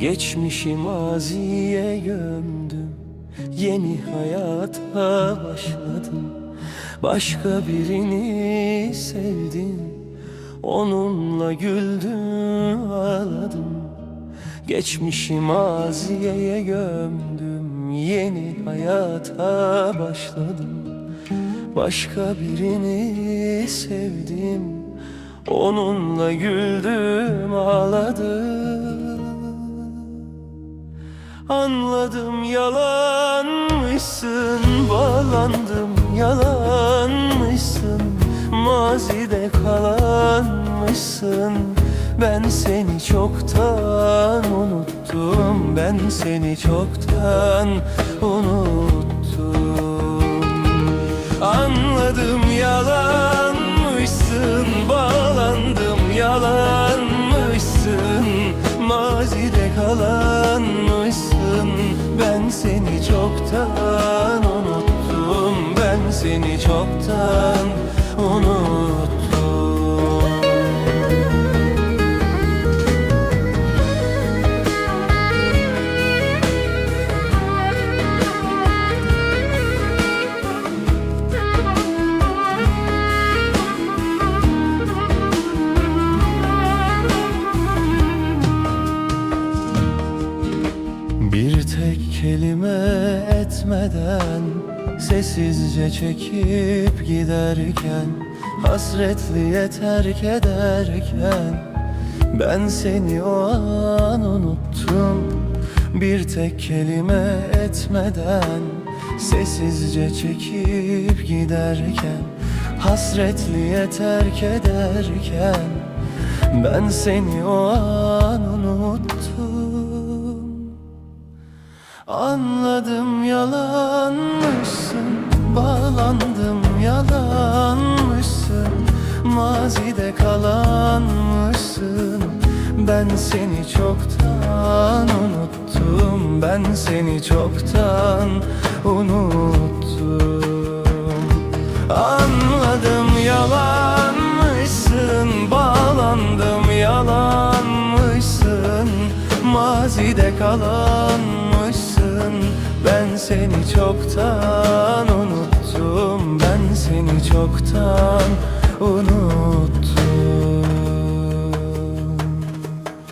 Geçmişi maziye gömdüm Yeni hayata başladım. Başka birini sevdim Onunla güldüm ağladım Geçmişi maziyeye gömdüm Yeni hayata başladım. Başka birini sevdim Onunla güldüm ağladım. Anladım yalanmışsın Bağlandım yalanmışsın. Mazide kalanmışsın Ben seni çoktan unuttum. Ben seni çoktan unuttum. Anladım yalanmışsın Bağlandım yalanmışsın. Mazide kalanmışsın. Ben seni çoktan unuttum. Ben seni çoktan unuttum Bir tek kelime etmeden Sessizce çekip giderken Hasretliye terk ederken Ben seni o an unuttum. Bir tek kelime etmeden Sessizce çekip giderken Hasretliye terk ederken Ben seni o an unuttum Mazide kalanmışsın. Ben seni çoktan unuttum. Ben seni çoktan unuttum. Anladım yalanmışsın Bağlandım yalanmışsın. Mazide kalanmışsın. Ben seni çoktan unuttum. Ben seni çoktan unuttum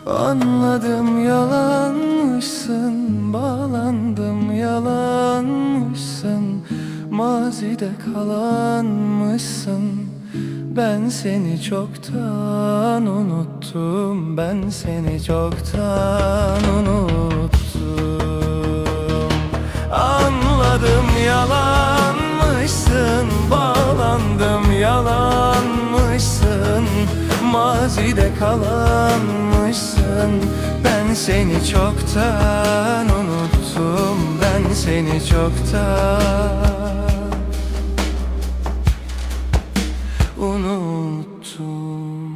Anladım yalanmışsın Bağlandım yalanmışsın. Mazide kalanmışsın. Ben seni çoktan unuttum Ben seni çoktan unuttum Mazide kalanmışsın. Ben seni çoktan unuttum. Ben seni çoktan unuttum